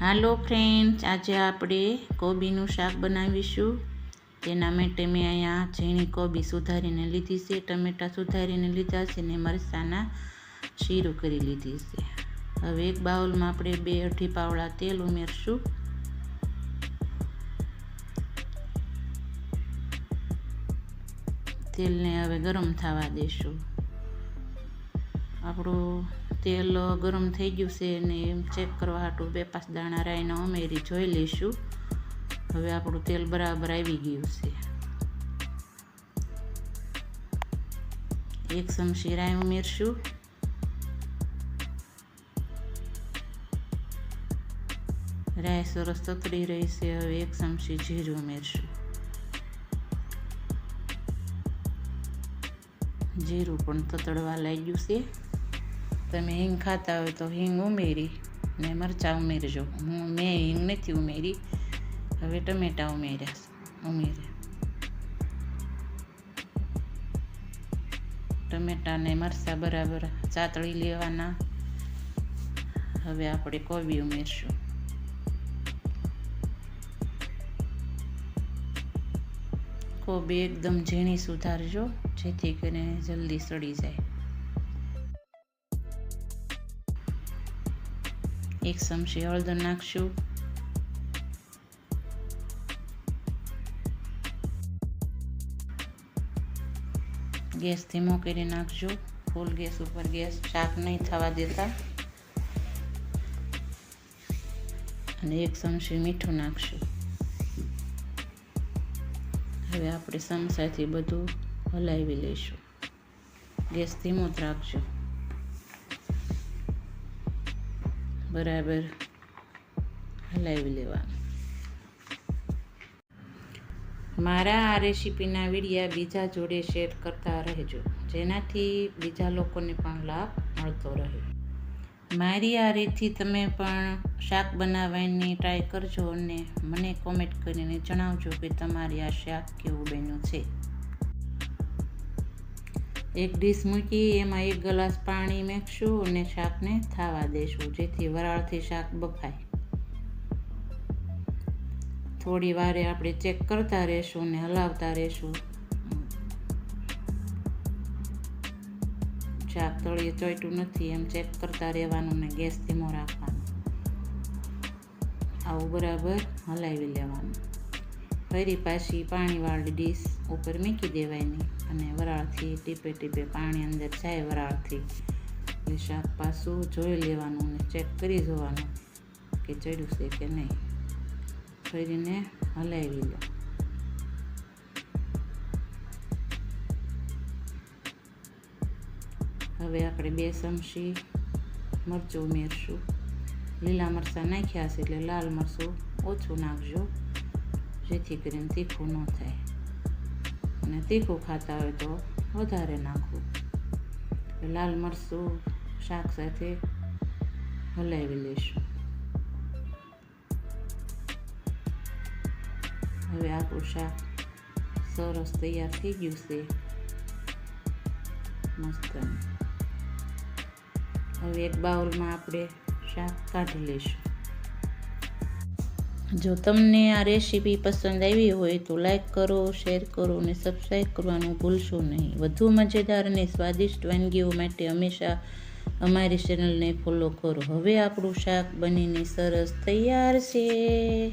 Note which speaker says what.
Speaker 1: હાલો friends, આજે આપણે કોબીનું શાક બનાવીશું. તેના માટે મેં અહીંયા ઝીણી કોબી સુધારીને લીધી છે, ટમેટાં સુધારીને લીધા છે ને મરચાંના શીરું કરી લીધી છે. હવે એક બાઉલમાં આપણે બે અઢી પાવડા તેલ ઉમેરશું. તેલને હવે ગરમ થવા દઈશું આપણું તેલ ગરમ થઈ ગયું છે ને એમ ચેક કરવા હાટું બે પાંચ દાણા રાઈને ઉમેરી જોઈ લઈશું. હવે આપણું તેલ બરાબર આવી ગયું છે. એક ચમચી રાઈ ઉમેરશું. રાઈ સરસ તતડી રહી છે, હવે એક ચમચી જીરું ઉમેરશું. જીરું પણ તતડવા લાગ્યું છે. તમે હિંગ ખાતા હોય તો હિંગ ઉમેરી ને મરચાં ઉમેરજો હું મેં હિંગ નથી ઉમેરી હવે ટમેટાં ઉમેર્યા ઉમેર્યા ટમેટાં ને મરચાં બરાબર ચાતળી લેવાના હવે આપણે કોબી ઉમેરશું કોબી એકદમ ઝીણી સુધારજો જેથી કરીને જલ્દી સડી જાય એક ચમચી હળદર નાખશું ગેસ ધીમો કરી નાખજો ફૂલ ગેસ ઉપર ગેસ શાક નહીં થવા દેતા અને એક ચમચી મીઠું નાખશું હવે આપણે ચમચાથી બધું હલાવી લઈશું ગેસ ધીમો જ રાખજો બરાબર. હલાવી લેવાનું. મારા આ રેસીપીના વિડીયા બીજા જોડે શેર કરતા રહેજો. જેનાથી બીજા લોકોને પણ લાભ મળતો રહે. મારી આ રીતથી તમે પણ શાક બનાવવાની ટ્રાય કરજો અને મને કોમેન્ટ કરીને જણાવજો કે તમારી આ શાક કેવું બન્યું છે. એક ડીશ મૂકી, એમાં એક ગ્લાસ પાણી મેકશું અને શાકને થાવા દેશું, જેથી વરાળથી શાક બફાય. થોડી વારે આપણે ચેક કરતા રહેશું ને હલાવતા રહેશું. શાક તળીએ ચોઈટું નથી, એમ ચેક કરતા રહેવાનું ને ગેસ ધીમો રાખવાનો. આવું બરાબર હલાવી લેવાનું. ફરી પાછી પાણીવાળી ડીશ ઉપર મૂકી દેવાની અને વરાળથી ટીપે ટીપે પાણી અંદર જાય વરાળથી. એ શાક પાછું જોઈ લેવાનું ને ચેક કરી જોવાનું કે ચડ્યું છે કે નહીં. ફરીને હલાવી લો. હવે આપણે બે ચમચી મરચું ઉમેરશું. લીલા મરચાં નાખ્યા છે એટલે લાલ મરચું ઓછું નાખજો. જેથી કરીને તીખું ન થાય. અને તીખું ખાતા હોય તો વધારે નાખવું. લાલ મરચું શાક સાથે હલાવી લઈશું. હવે આપણું શાક સરસ તૈયાર થઈ ગયું છે. મસ્ત હવે એક બાઉલમાં આપણે શાક કાઢી લઈશું. જો તમને આ રેસીપી પસંદ આવી હોય તો લાઇક કરો, શેર કરો અને સબસ્ક્રાઈબ કરવાનું ભૂલશો નહીં. વધુ મજેદાર અને સ્વાદિષ્ટ વાનગીઓ માટે હંમેશા અમારી ચેનલને ફોલો કરો. હવે આપણું શાક બનીને સરસ તૈયાર છે.